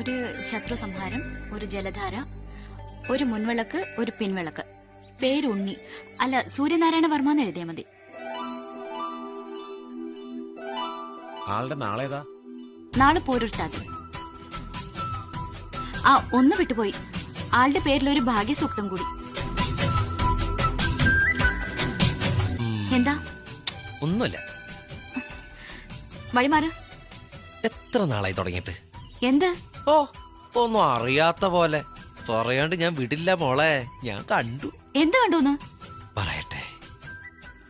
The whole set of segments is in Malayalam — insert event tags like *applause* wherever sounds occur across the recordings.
ഒരു ശത്രു സംഹാരം ഒരു ജലധാര ഒരു മുൻവിളക്ക് ഒരു പിൻവിളക്ക്. പേര് ഉണ്ണി അല്ല സൂര്യനാരായണ വർമ്മ എന്ന് എഴുതിയാൽ മതി. ആളുടെ നാളേതാ? നാളെ പോരുട്ടാതി ആ ഒന്ന് വിട്ടുപോയി. ആളുടെ പേരിൽ ഒരു ഭാഗ്യസൂക്തം കൂടി. എന്താ? ഒന്നുമില്ല. വഴിമാറ്. എത്ര നാളായി തുടങ്ങിയിട്ട്? എന്ത്? ഓ ഒന്നും അറിയാത്ത പോലെ. പറയാണ്ട് ഞാൻ വിടില്ല മോളെ. ഞാൻ കണ്ടു. എന്ത് കണ്ടു പറയട്ടെ.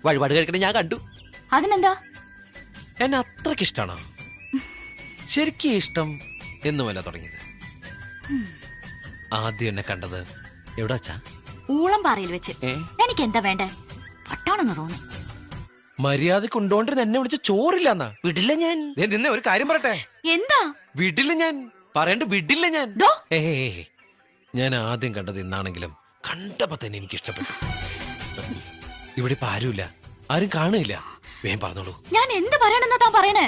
വഴിപാട് കഴിക്കണേ ഞാൻ കണ്ടു. അതിനെന്താ? എന്നെ അത്രയ്ക്ക് ഇഷ്ടാണോ? ശരിക്കും ഇഷ്ടം എന്നുമല്ല തുടങ്ങിയത്. ആദ്യം എന്നെ കണ്ടത് എവിടെ വച്ചാ? ഊളം പാറയിൽ വെച്ച്. എനിക്ക് എന്താ വേണ്ടേ? പട്ടാണെന്ന് തോന്നുന്നു. മര്യാദയ്ക്ക് ഉണ്ടോണ്ടിരുന്ന എന്നെ വിളിച്ച് ചോറില്ലെന്നാ? വിടില്ല ഞാൻ. നിന്നെ ഒരു കാര്യം പറയട്ടെ. എന്താ? വിടില്ല ഞാൻ. പറയണ്ട് വിടില്ല ഞാൻ. ഏയ് ഞാൻ ആദ്യം കണ്ടത് ഇന്നാണെങ്കിലും കണ്ടപ്പോ തന്നെ എനിക്ക് ഇഷ്ടപ്പെട്ടു ഇവിടെ ഇപ്പൊ ആരുമില്ല. ആരും കാണുകയില്ല. വേഗം പറഞ്ഞോളൂ. ഞാൻ എന്ത് പറയണെന്നാ താൻ പറയണേ?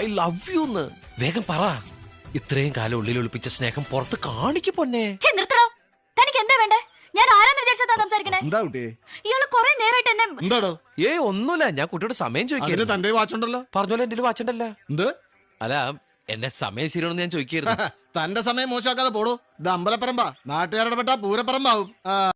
ഐ ലവ് യു എന്ന്. വേഗം പറ. ഇത്രയും കാലം ഉള്ളിൽ ഒളിപ്പിച്ച സ്നേഹം പുറത്ത് കാണിക്കു പൊന്നെ. തനിക്ക് എന്താ വേണ്ടേ? ഞാൻ സംസാരിക്കണേ എന്താ കുട്ടി? ഇയാൾ കൊറേ നേരമായിട്ട് എന്നെ എന്താടോ? ഏ ഒന്നുമില്ല. ഞാൻ കുട്ടിയോട് സമയം അതിന് ചോദിക്കായിരുന്നു തന്റെ വാച്ചുണ്ടല്ലോ. പറഞ്ഞോലെ എന്റെ വാച്ചുണ്ടല്ല. എന്ത്? അല്ല എന്നെ സമയം ശരിയാണെന്ന് ഞാൻ ചോദിക്കായിരുന്നു *laughs* തന്റെ സമയം മോശമാക്കാതെ പോടൂ. ഇത് അമ്പലപ്പറമ്പാ. നാട്ടുകാരുടെ പെട്ട പൂരപ്പറമ്പാവും. ആ.